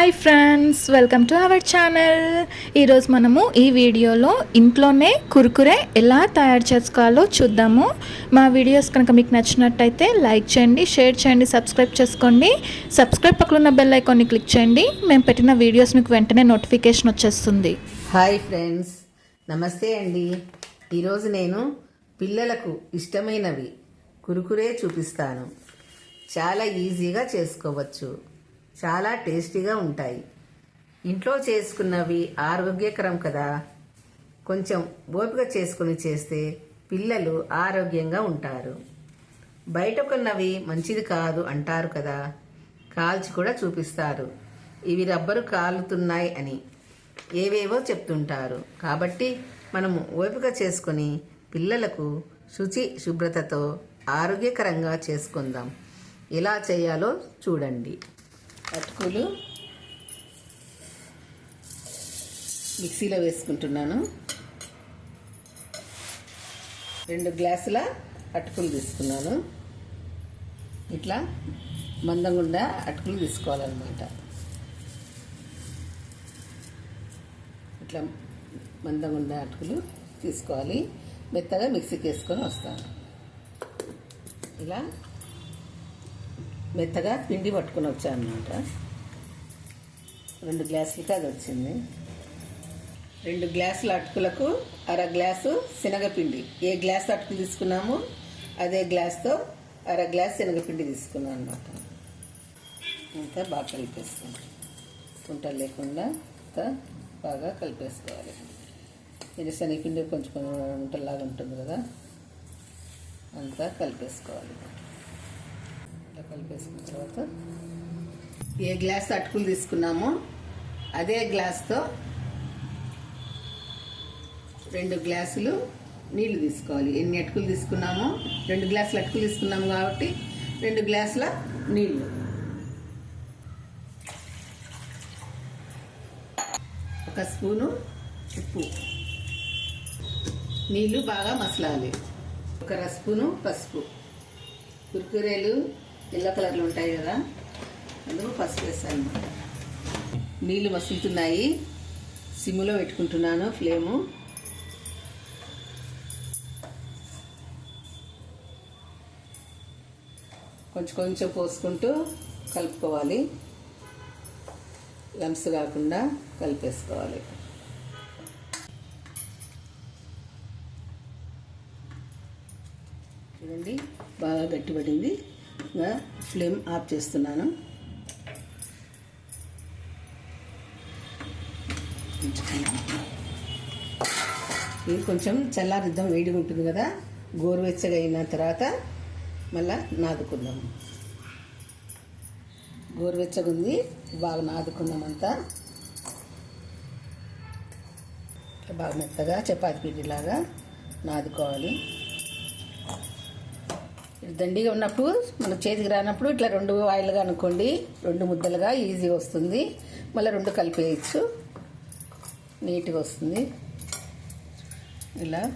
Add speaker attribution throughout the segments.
Speaker 1: Hi friends welcome to our channel ఈరోజు మనము ఈ వీడియోలో ఇంట్లోనే కురుకురే ఎలా తయారు చేసుకోవాలో చూద్దాము. మా వీడియోస్ కనుక మీకు నచ్చినట్టయితే లైక్ చేయండి షేర్ చేయండి సబ్స్క్రైబ్ చేసుకోండి. సబ్స్క్రైబ్ పక్కన ఉన్న బెల్ ఐకాన్ని క్లిక్ చేయండి. మేము పెట్టిన వీడియోస్ మీకు వెంటనే నోటిఫికేషన్ వచ్చేస్తుంది.
Speaker 2: హాయ్ ఫ్రెండ్స్ నమస్తే అండి. ఈరోజు నేను పిల్లలకు ఇష్టమైనవి కురుకురే చూపిస్తాను. చాలా ఈజీగా చేసుకోవచ్చు. చాలా టేస్టీగా ఉంటాయి. ఇంట్లో చేసుకున్నవి ఆరోగ్యకరం కదా? కొంచెం ఓపిక చేసుకుని చేస్తే పిల్లలు ఆరోగ్యంగా ఉంటారు. బయట కొన్నవి మంచిది కాదు అంటారు కదా? కాల్చి కూడా చూపిస్తారు. ఇవి రబ్బరు కాలుతున్నాయి అని ఏవేవో చెప్తుంటారు. కాబట్టి మనము ఓపిక చేసుకొని పిల్లలకు శుచి శుభ్రతతో ఆరోగ్యకరంగా చేసుకుందాం. ఎలా చేయాలో చూడండి. అటుకులు మిక్సీలో వేసుకుంటున్నాను. రెండు గ్లాసుల అటుకులు తీసుకున్నాను. ఇట్లా మందంగుండా అటుకులు తీసుకోవాలన్నమాట. ఇట్లా మందంగుండా అటుకులు తీసుకోవాలి. మెత్తగా మిక్సీకి వేసుకొని వస్తాను. ఇలా మెత్తగా పిండి పట్టుకుని వచ్చాను అనమాట రెండు గ్లాసులకి అది వచ్చింది. రెండు గ్లాసుల అటుకులకు అర గ్లాసు శనగపిండి. ఏ గ్లాస్ అటుకులు తీసుకున్నామో? అదే గ్లాస్తో అర గ్లాస్ శనగపిండి తీసుకున్నాను అనమాట అంతా బాగా కలిపేస్తాం కుంటలు లేకుండా అంతా బాగా కలిపేసుకోవాలి. ఇది శనగపిండి కొంచెం కొంచెం ఉంటలాగా ఉంటుంది కదా? అంతా కలిపేసుకోవాలి. ఇట్లా కలిపేసుకున్న తర్వాత ఏ గ్లాస్ అటుకులు తీసుకున్నామో అదే గ్లాస్తో రెండు గ్లాసులు నీళ్ళు తీసుకోవాలి. ఎన్ని అటుకులు తీసుకున్నామో రెండు గ్లాసులు అటుకులు తీసుకున్నాము కాబట్టి రెండు గ్లాసుల నీళ్ళు. ఒక స్పూను ఉప్పు. నీళ్ళు బాగా మసలాలి. ఒక అర స్పూను పసుపు. కుర్కురేలు ఎల్లో కలర్లు ఉంటాయి కదా అందుకు పసుపు వేస్తాను. అనమాట నీళ్ళు మసులుతున్నాయి. సిమ్లో పెట్టుకుంటున్నాను ఫ్లేము. కొంచెం కొంచెం పోసుకుంటూ కలుపుకోవాలి. లంప్స్ కాకుండా కలిపేసుకోవాలి. చూడండి బాగా గట్టిపడింది. గా ఫ్లేమ్ ఆఫ్ చేస్తున్నాను. ఇది కొంచెం చల్లారిద్దాం వేడిగా ఉంటుంది కదా. గోరువెచ్చగా అయిన తర్వాత మళ్ళా నాదుకుందాము గోరువెచ్చగా ఉంది బాగా నాదుకుందాం అంతా. బాగా మెత్తగా చపాతి పిండిలాగా నాదుకోవాలి. దండిగా ఉన్నప్పుడు మన చేతికి రానప్పుడు ఇట్లా రెండు ఆయిల్గా అనుకోండి. రెండు ముద్దలుగా ఈజీగా వస్తుంది. మళ్ళీ రెండు కలిపేయచ్చు. నీట్గా వస్తుంది. ఇలా.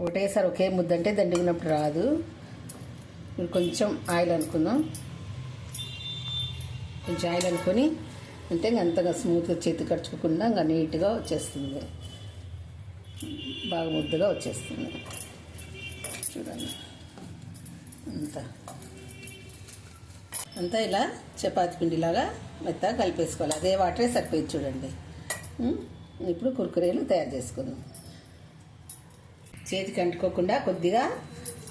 Speaker 2: ఒకటేసారి ఒకే ముద్ద అంటే దండిగినప్పుడు రాదు. కొంచెం ఆయిల్ అనుకుందాం. కొంచెం ఆయిల్ అనుకొని అంటే ఇంక అంతగా స్మూత్గా చేతి కడుచుకోకుండా ఇంకా నీట్గా వచ్చేస్తుంది. బాగా ముద్దగా వచ్చేస్తుంది. చూడండి. అంతా. అంతా ఇలా చపాతి పిండిలాగా మెత్తగా కలిపేసుకోవాలి. అదే వాటరే సరిపోయింది చూడండి. ఇప్పుడు కుర్కురేలు తయారు చేసుకుందాం. చేతికి అంటుకోకుండా కొద్దిగా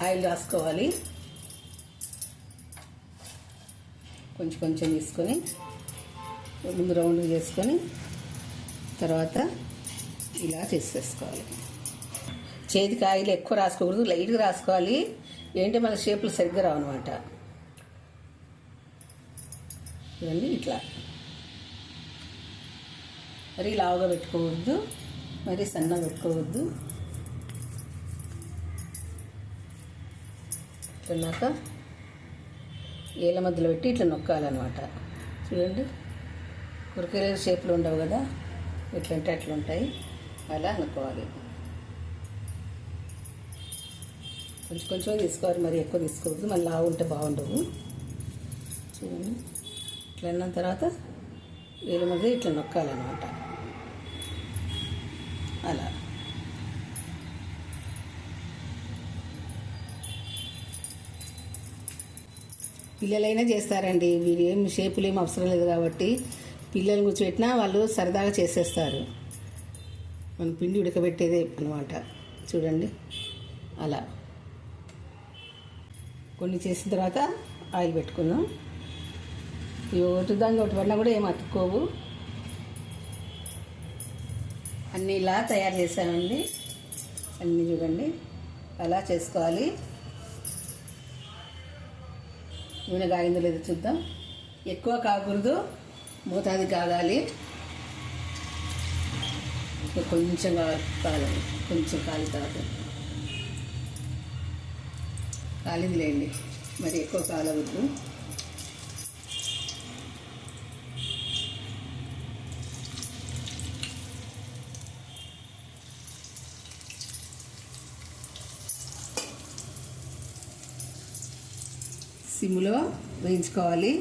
Speaker 2: ఆయిల్ రాసుకోవాలి. కొంచెం కొంచెం తీసుకొని ముందు రౌండ్ చేసుకొని తర్వాత ఇలా చేసేసుకోవాలి. చేతికి ఆయిల్ ఎక్కువ రాసుకోకూడదు లైట్గా రాసుకోవాలి. ఏంటి మన షేపులు సరిగ్గా రావు అనమాట ఇవన్నీ ఇట్లా. మరి లావుగా పెట్టుకోవద్దు మరి సన్నగా పెట్టుకోవద్దు. ఇట్లన్నాక ఏళ్ళ మధ్యలో పెట్టి ఇట్లా నొక్కాలన్నమాట. చూడండి. కురకరే షేపులు ఉండవు కదా? ఎట్లంటే అట్లుంటాయి. అలా అనుకోవాలి కొంచెం కొంచెం తీసుకోవాలి. మరి ఎక్కువ తీసుకోవద్దు. మళ్ళీ లావు ఉంటే బాగుండవు. చూడండి. ఇట్లా అన్న తర్వాత వేల మధ్య ఇట్లా నొక్కాలన్నమాట. అలా. పిల్లలైనా చేస్తారండి. వీరు ఏం షేపులు ఏం అవసరం లేదు కాబట్టి పిల్లలు కూర్చోబెట్టినా వాళ్ళు సరదాగా చేసేస్తారు. మన పిండి ఉడకబెట్టేదే అనమాట చూడండి. అలా. కొన్ని చేసిన తర్వాత ఆయిల్ పెట్టుకుందాం ఇవి ఒకటి దాన్ని ఒకటి పడినా కూడా ఏం అతుక్కోవు. అన్నీ ఇలా తయారు చేశానండి. అన్నీ చూడండి. అలా చేసుకోవాలి. నూనె కాగిందో లేదో చూద్దాం. ఎక్కువ కాకూడదు. మోతాది కాగాలి కొంచెం కా- కాలాలి కొంచెం కాలి తర్వాత. కాలిందిలేండి. మరి ఎక్కువ కాలవద్దు. సిమ్లో వేయించుకోవాలి.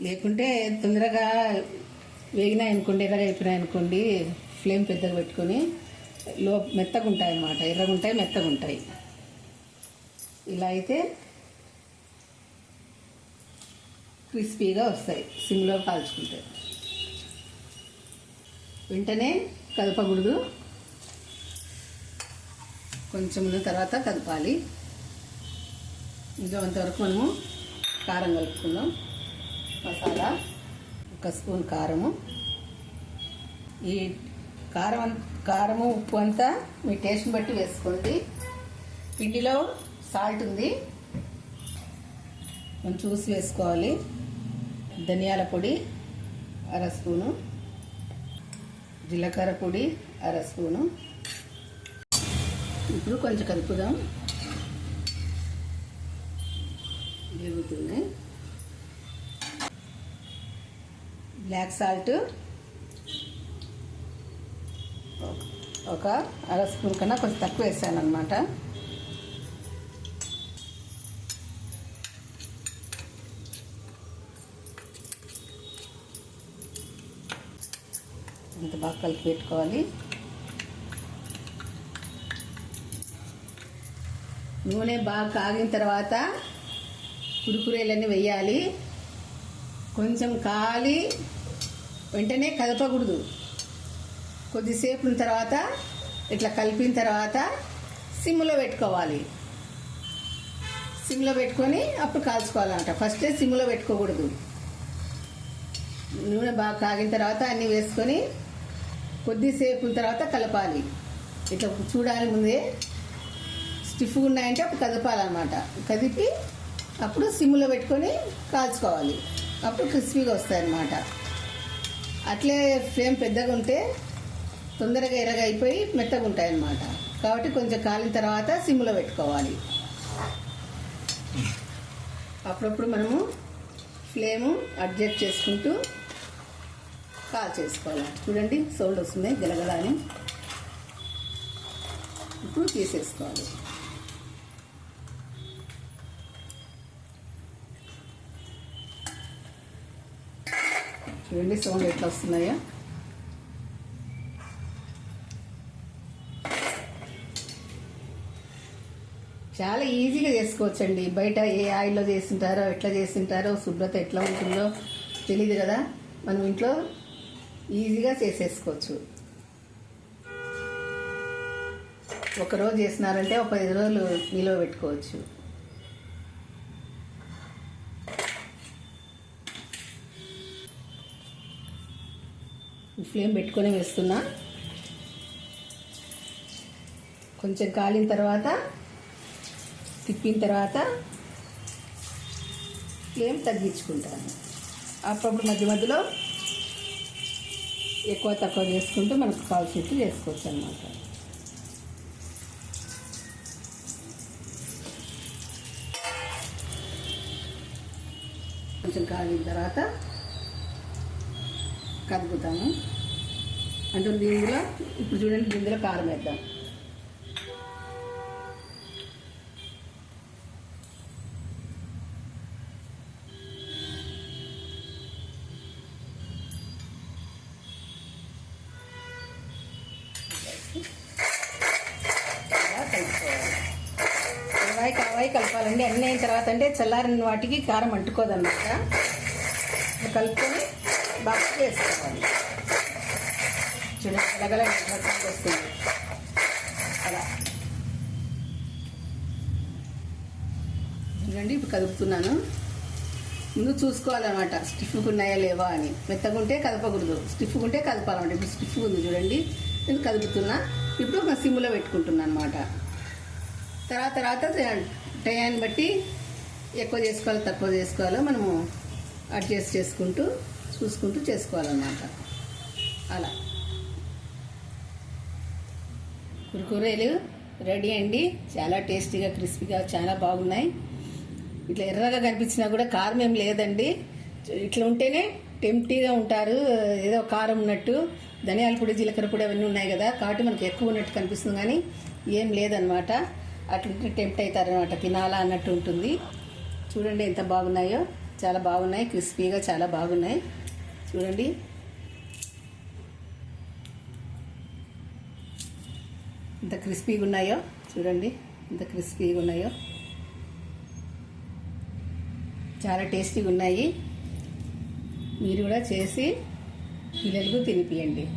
Speaker 2: లేకుంటే తొందరగా వేగినాయి అనుకోండి అయిపోయినాయనుకోండి అయిపోయినాయి అనుకోండి ఫ్లేమ్ పెద్దగా పెట్టుకొని లో మెత్తగా ఉంటాయి అన్నమాట. ఎర్రగా ఉంటాయి మెత్తగా ఉంటాయి ఇలా అయితే క్రిస్పీగా వస్తాయి. సిమ్లో కాల్చుకుంటే. వెంటనే కదపకూడదు. కొంచెం తర్వాత కదపాలి. ఇంకా అంతవరకు మనము కారం కలుపుకుందాం. మసాలా ఒక స్పూన్ కారము. ఈ కారం కారము ఉప్పు అంతా మీ టేస్ట్ని బట్టి వేసుకోండి. పిండిలో సాల్ట్ ఉంది. మనం చూసి వేసుకోవాలి. ధనియాల పొడి అర స్పూను. జీలకర్ర పొడి అర స్పూను. ఇప్పుడు కొంచెం కలుపుదాం. జరుగుతున్నాయి బ్లాక్ సాల్ట్ ఒక అర స్పూన్ కన్నా కొంచెం తక్కువ వేసాను అనమాట ఇంత బాగా కలిపి పెట్టుకోవాలి? నూనె బాగా కాగిన తర్వాత కురుకురేలన్నీ వేయాలి. కొంచెం కాలి వెంటనే కదపకూడదు. కొద్దిసేపు ఉన్న తర్వాత ఇట్లా కలిపిన తర్వాత సిమ్లో పెట్టుకోవాలి. సిమ్లో పెట్టుకొని అప్పుడు కాల్చుకోవాలంట. ఫస్టే సిమ్లో పెట్టుకోకూడదు. నూనె బాగా కాగిన తర్వాత అన్నీ వేసుకొని కొద్దిసేపు ఉన్న తర్వాత కలపాలి. ఇట్లా చూడాలి ముందే. స్టిఫ్గా ఉన్నాయంటే అప్పుడు కదపాలన్నమాట. కదిపి అప్పుడు సిమ్లో పెట్టుకొని కాల్చుకోవాలి. అప్పుడు క్రిస్పీగా వస్తాయి అన్నమాట అట్లే ఫ్లేమ్ పెద్దగా ఉంటే తొందరగా ఎర్రగా అయిపోయి మెత్తగా ఉంటాయి అన్నమాట కాబట్టి కొంచెం కాలిన తర్వాత సిమ్లో పెట్టుకోవాలి. అప్పుడప్పుడు మనము ఫ్లేము అడ్జస్ట్ చేసుకుంటూ కాల్ చేసుకోవాలి. చూడండి సౌండ్ వస్తుంది గలగల అని. ఇప్పుడు తీసేసుకోవాలి. చూడండి సౌండ్ ఎట్లా వస్తున్నాయో. చాలా ఈజీగా చేసుకోవచ్చండి. బయట ఏ ఆయిల్లో చేస్తుంటారో ఎట్లా చేస్తుంటారో శుభ్రత ఎట్లా ఉంటుందో తెలియదు కదా. మనం ఇంట్లో ఈజీగా చేసేసుకోవచ్చు. ఒక రోజు చేసినారంటే ఒక పది రోజులు నిలువ పెట్టుకోవచ్చు. ఫ్లేమ్ పెట్టుకొని వేస్తున్నా. కొంచెం కాలిన తర్వాత తిప్పిన తర్వాత ఫ్లేమ్ తగ్గించుకుంటాను. అప్పుడప్పుడు మధ్య మధ్యలో ఎక్కువ తక్కువ చేసుకుంటూ మనకు కావాల్సినట్టు చేసుకోవచ్చు అనమాట కొంచెం కాలిన తర్వాత కదుపుతాము అంటే దీనిలో ఇప్పుడు చూడండి దీనిలో కారం వేద్దాం. కావాయి కలపాలండి. అన్నీ అయిన తర్వాత అంటే చల్లారిన వాటికి కారం అంటుకోదన్నమాట కలుపుకొని బాక్స్ వేసుకోవాలి. చూడండి వస్తుంది. అలా. చూడండి ఇప్పుడు కదుపుతున్నాను. ముందు చూసుకోవాలన్నమాట స్టిఫ్గా ఉన్నాయా లేవా అని. మెత్తగా ఉంటే కదపకూడదు. స్టిఫ్గా ఉంటే కదపాలన్నమాట. ఇప్పుడు స్టిఫ్గా ఉంది చూడండి. నేను కదుపుతున్నా? ఇప్పుడు ఒక సిమ్లో పెట్టుకుంటున్నాను అనమాట తర్వాత తర్వాత టయాన్ని బట్టి ఎక్కువ చేసుకోవాలి తక్కువ చేసుకోవాలో మనము అడ్జస్ట్ చేసుకుంటూ చూసుకుంటూ చేసుకోవాలన్నమాట. అలా. కురుకురేలు రెడీ అండి. చాలా టేస్టీగా క్రిస్పీగా చాలా బాగున్నాయి. ఇట్లా ఎర్రగా కనిపించినా కూడా కారం ఏం లేదండి. ఇట్లా ఉంటేనే టెంప్టీగా ఉంటారు. ఏదో కారం ఉన్నట్టు. ధనియాల పొడి జీలకర్ర పొడి అవన్నీ ఉన్నాయి కదా. కాబట్టి మనకు ఎక్కువ ఉన్నట్టు కనిపిస్తుంది కానీ ఏం లేదనమాట అట్లుంటే టెంప్ట్ అవుతారనమాట తినాలా అన్నట్టు ఉంటుంది. చూడండి ఎంత బాగున్నాయో. చాలా బాగున్నాయి. క్రిస్పీగా చాలా బాగున్నాయి. చూడండి. ఎంత క్రిస్పీగా ఉన్నాయో. చూడండి. ఎంత క్రిస్పీగా ఉన్నాయో. చాలా టేస్టీగా ఉన్నాయి. మీరు కూడా చేసి పిల్లలకు తినిపియండి.